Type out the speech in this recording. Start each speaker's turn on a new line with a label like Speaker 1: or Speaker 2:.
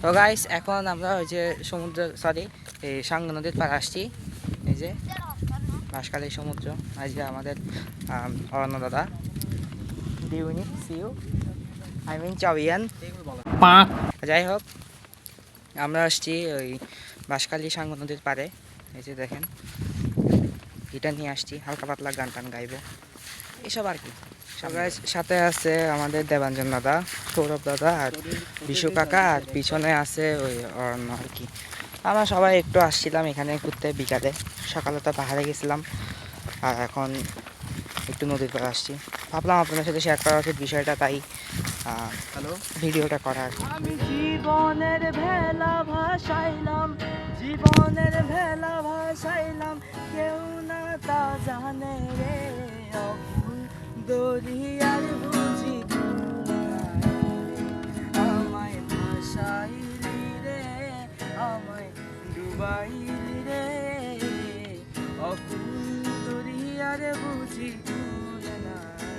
Speaker 1: তো গাইস এখন আমরা ওই যে সমুদ্র সরি এই সাঙ্গ নদীর পাড়ে আসছি। এই যে বাঁশখালী সমুদ্র আজ যে আমাদের অরণ্য দাদা। ডিউনি সিউ আই মিন চাউয়ান যাই হোক, আমরা আসছি ওই বাঁশখালী সাঙ্গ নদীর পাড়ে। এই যে দেখেন, এটা নিয়ে আসছি, হালকা পাতলা গান টান গাইবো। এসব আর কি। সবাই সাথে আছে আমাদের দেবাঞ্জন দাদা সৌরভ দাদা আর বিশু কাকা আর পিছনে আছে ওই অরণ্য আর কি। আমরা সবাই একটু আসছিলাম এখানে ঘুরতে বিকালে। সকালে তো পাহাড়ে গেছিলাম। আর এখন একটু নদীর পাড়ে আসছি। ভাবলাম আপনাদের সাথে শেয়ার করা উচিত বিষয়টা তাই হ্যালো ভিডিওটা করা আর কি।
Speaker 2: আমি জীবনের ভেলা ভাসাইলাম জীবনের ভেলা ভাসাইলাম কেউ দরিয়ার বুঝি তুলনায় আমায় ভাসাইলি রে আমায় ডুবাইলি রে। অকুল দরিয়ার বুঝি তুলনায়